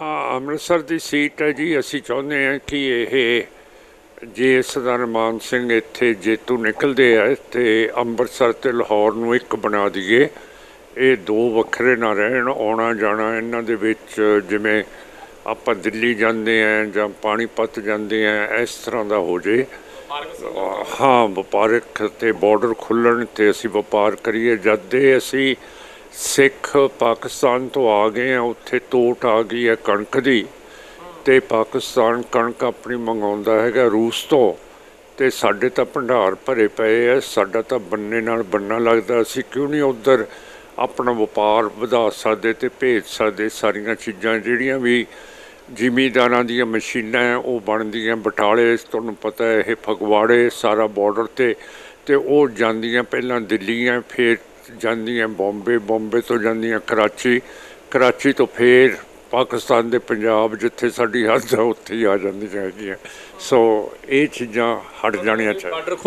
ਹਾਂ ਅੰਮ੍ਰਿਤਸਰ ਦੀ ਸੀਟ ਹੈ ਜੀ ਅਸੀਂ ਚਾਹੁੰਦੇ ਹਾਂ ਕਿ ਇਹ ਜੇ ਸਰਦਾਰ ਮਾਨ ਸਿੰਘ ਇੱਥੇ ਜੇਤੂ ਨਿਕਲਦੇ ਆ ਤੇ ਅੰਮ੍ਰਿਤਸਰ ਤੇ ਲਾਹੌਰ ਨੂੰ ਇੱਕ ਬਣਾ ਦਈਏ। ਇਹ ਦੋ ਵੱਖਰੇ ਨਾ ਰਹਿਣ ਆਉਣਾ ਜਾਣਾ ਇਹਨਾਂ ਦੇ ਵਿੱਚ ਜਿਵੇਂ ਆਪਾਂ ਦਿੱਲੀ ਜਾਂਦੇ ਆ ਜਾਂ ਪਾਣੀਪਤ ਜਾਂਦੇ ਆ ਇਸ ਤਰ੍ਹਾਂ ਦਾ ਹੋ ਜੇ। ਹਾਂ। ਵਪਾਰਕ ਤੇ ਬਾਰਡਰ ਖੁੱਲਣ ਤੇ ਅਸੀਂ ਵਪਾਰ ਕਰੀਏ। ਜਦ ਦੇ ਅਸੀਂ ਸਿੱਖ ਪਾਕਿਸਤਾਨ ਤੋਂ ਆ ਗਏ ਆ ਉੱਥੇ ਤੋਟ ਆ ਗਈ ਹੈ ਕਣਕ ਦੀ ਤੇ ਪਾਕਿਸਤਾਨ ਕਣਕ ਆਪਣੀ ਮੰਗਾਉਂਦਾ ਹੈਗਾ ਰੂਸ ਤੋਂ ਤੇ ਸਾਡੇ ਤਾਂ ਭੰਡਾਰ ਭਰੇ ਪਏ ਐ ਸਾਡਾ ਤਾਂ ਬੰਨੇ ਨਾਲ ਬੰਨਾ ਲੱਗਦਾ ਅਸੀਂ ਕਿਉਂ ਨਹੀਂ ਉਧਰ ਆਪਣਾ ਵਪਾਰ ਵਧਾ ਸਕਦੇ ਤੇ ਭੇਜ ਸਕਦੇ? ਸਾਰੀਆਂ ਚੀਜ਼ਾਂ ਜਿਹੜੀਆਂ ਵੀ ਜ਼ਿਮੀਦਾਰਾਂ ਦੀਆਂ ਮਸ਼ੀਨਾਂ ਹੈ, ਉਹ ਬਣਦੀਆਂ ਬਟਾਲੇ ਤੁਹਾਨੂੰ ਪਤਾ ਹੈ ਇਹ ਫਗਵਾੜੇ ਸਾਰਾ ਬਾਰਡਰ ਤੇ ਤੇ ਉਹ ਜਾਂਦੀਆਂ ਪਹਿਲਾਂ ਦਿੱਲੀਆਂ ਫਿਰ ਜਾਂਦੀਆਂ, ਬੰਬੇ ਬੰਬੇ ਤੋਂ ਜਾਂਦੀਆਂ, ਕਰਾਚੀ ਕਰਾਚੀ ਤੋਂ ਫਿਰ ਪਾਕਿਸਤਾਨ ਦੇ ਪੰਜਾਬ, ਜਿੱਥੇ ਸਾਡੀ ਹੱਦ ਹੈ ਉੱਥੇ ਹੀ ਆ ਜਾਂਦੀਆਂ ਹੈਗੀਆਂ। ਸੋ ਇਹ ਚੀਜ਼ਾਂ ਹਟ ਜਾਣੀਆਂ ਚਾਹੀਦੀਆਂ।